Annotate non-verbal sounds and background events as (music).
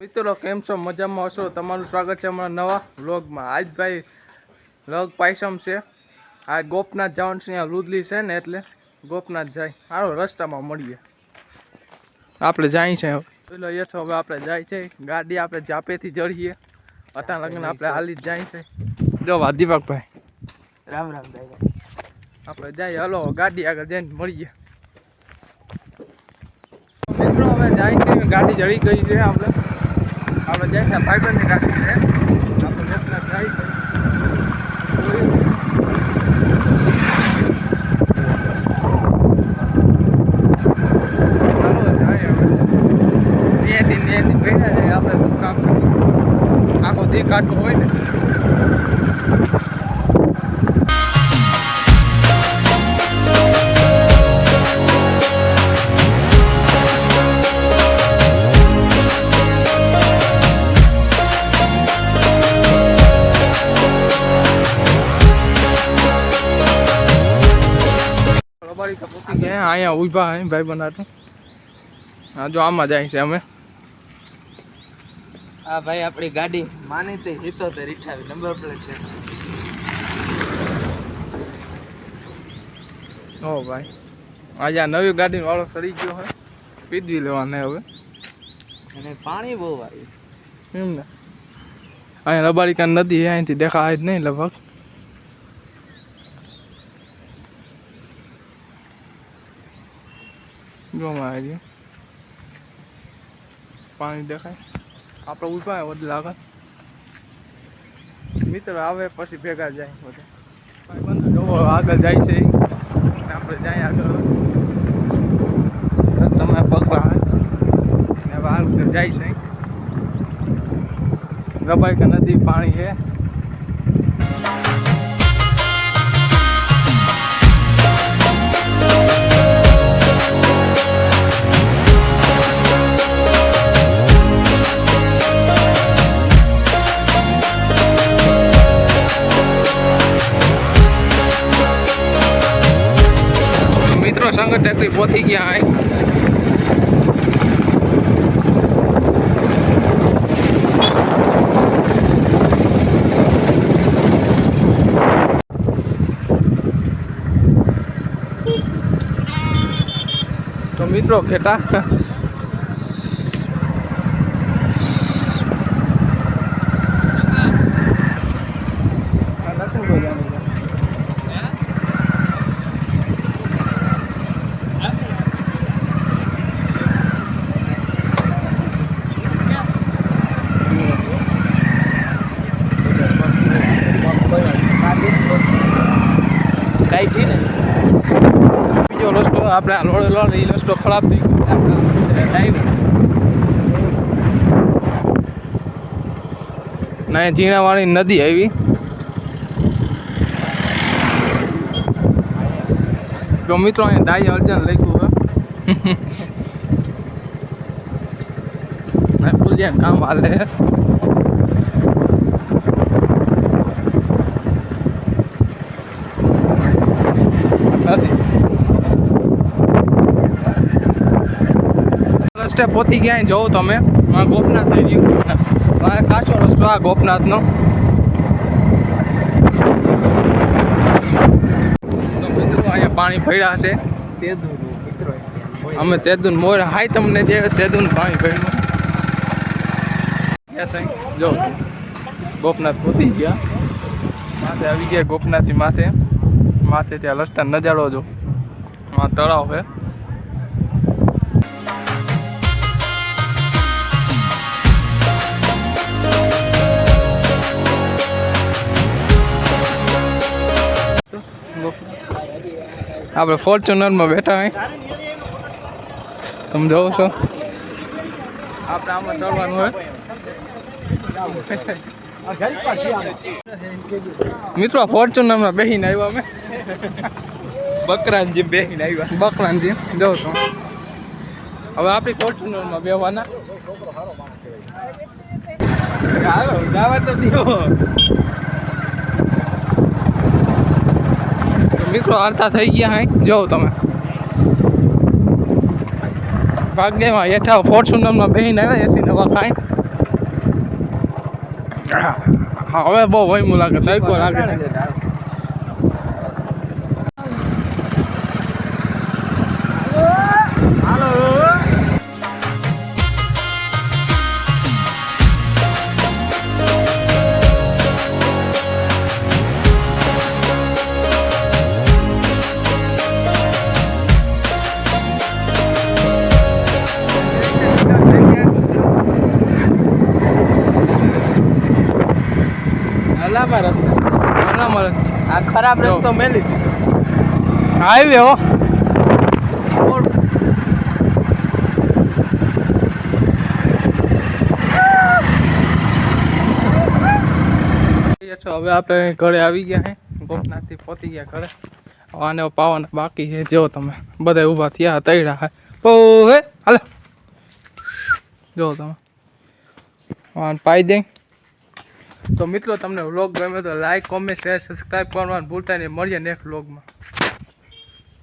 મિત્રો કેમ છો? મજામાં હશો? તમારું સ્વાગત છે અમારા નવા વ્લોગમાં. આજ ભાઈ લગ પાયસમ છે. આ ગોપનાથ જવાનું છે અહીંયા રુદલી છે ને એટલે ગોપનાથ જાય. સારો રસ્તામાં મળીએ. આપણે જાય છે પેલો એ છો હવે આપણે જાય છે. ગાડી આપણે જાપેથી જડીએ અતા લગ્ન આપણે હાલી જ જાય છે. જો વા દીપકભાઈ રામ રામ ભાઈ આપણે જાય હલો ગાડી આગળ જઈને મળીએ. મિત્રો હવે જાય છે. ગાડી જડી ગઈ છે આપણે. આપણે જાય છે ફાઈબરની ગાડી છે. આપણે ગોપનાથ જાય છે. આપણે કામ આખો દી કાઢવો હોય અહીંયા ઊભા હે ભાઈ બનાતું હા જો આમાં જાય છે અમે આ ભાઈ આપણી ગાડી માની તે હિતોતેર અઠાવી નંબર પ્લેટ છે ઓ ભાઈ આજે આ નવી ગાડી વાળો સડી ગયો હોય પીધવી લેવાને હવે અને પાણી બહુ આવ્યું એમ ને? અહીંયા રબારી કાન નદી અહીંથી દેખાય જ નહીં લગભગ. જોમાં આવી ગયું પાણી દેખાય. આપણે ઊભા વધુ આગળ મિત્રો આવે પછી ભેગા જાય બધા. જોવો, આગળ જાય છે. આપણે જાય આગળ. રસ્તામાં ને હવે જાય છે. રબાઈ કે નદી પાણી છે. સંગત ટેકરી પહોંચી ગયા અહીં મિત્રો ખેટા. આપણે આ લોડે લોડ એ રસ્તો ખરાબ થઈ ગયો. ના ઝીણાવાળી નદી આવી. જો મિત્રો, અહીંયા ડાય અર્જન લખ્યું હે (laughs) પુલિયાન કામ હાલે હે નથી રસ્તે પહોંચી ગયા જોવો તમે. આ ગોપનાથ થઈ ગયું. મારે કાચો રસ્તો આ ગોપનાથનો. તો અહીંયા પાણી પડ્યા મિત્રો અમે તેદુન મોર હાય તમને જે તેદુન પાણી યસ જો. ગોપનાથ પહોંચી ગયા. માથે આવી ગયા ગોપનાથથી માથે. માથે ત્યાં રસ્તા નજારો જો. આ તળાવ છે. આપણે ફોર્ચ્યુનરમાં બેઠા હોય. તમે જોવો છો. આપણે આમાં ચડવાનું હોય. મિત્રો ફોર્ચ્યુનરમાં બેહીને આવ્યા અમે. બકરાનજી બેહીને આવ્યા. બકરાનજી જો છો. હવે આપણી ફોર્ચ્યુનરમાં બેહવાના. આવો ગાવા તો દીવો તો મિત્રો હાલતા થઈ ગયા હે. જોઉં તમે. ભાગ્યમાં હેઠા ફોર્ચ્યુનરમાં બેહીને આવ્યા, એસી નવા ખાઈ હવે બહુ વહીમું લાગે, તડકો લાગે રસ્તો નાનામાં રસ્તો. આ ખરાબ જો. રસ્તો મેલી દીધો. હાઈવે હો. છો હવે આપણે ઘરે આવી ગયા હે. ગોપનાથથી પહોંચી ગયા ઘરે. આને પાવાના બાકી છે. જો તમે બધા ઊભા થયા તૈડા હે. પો હે. હાલો. જો તમે. આને પાઈ દઈ તો મિત્રો, તમને વ્લોગ ગમે તો લાઈક કોમેન્ટ શેર સબસ્ક્રાઈબ કરવાનું ભૂલતા નહીં. મળીએ નેક્સ્ટ વ્લોગમાં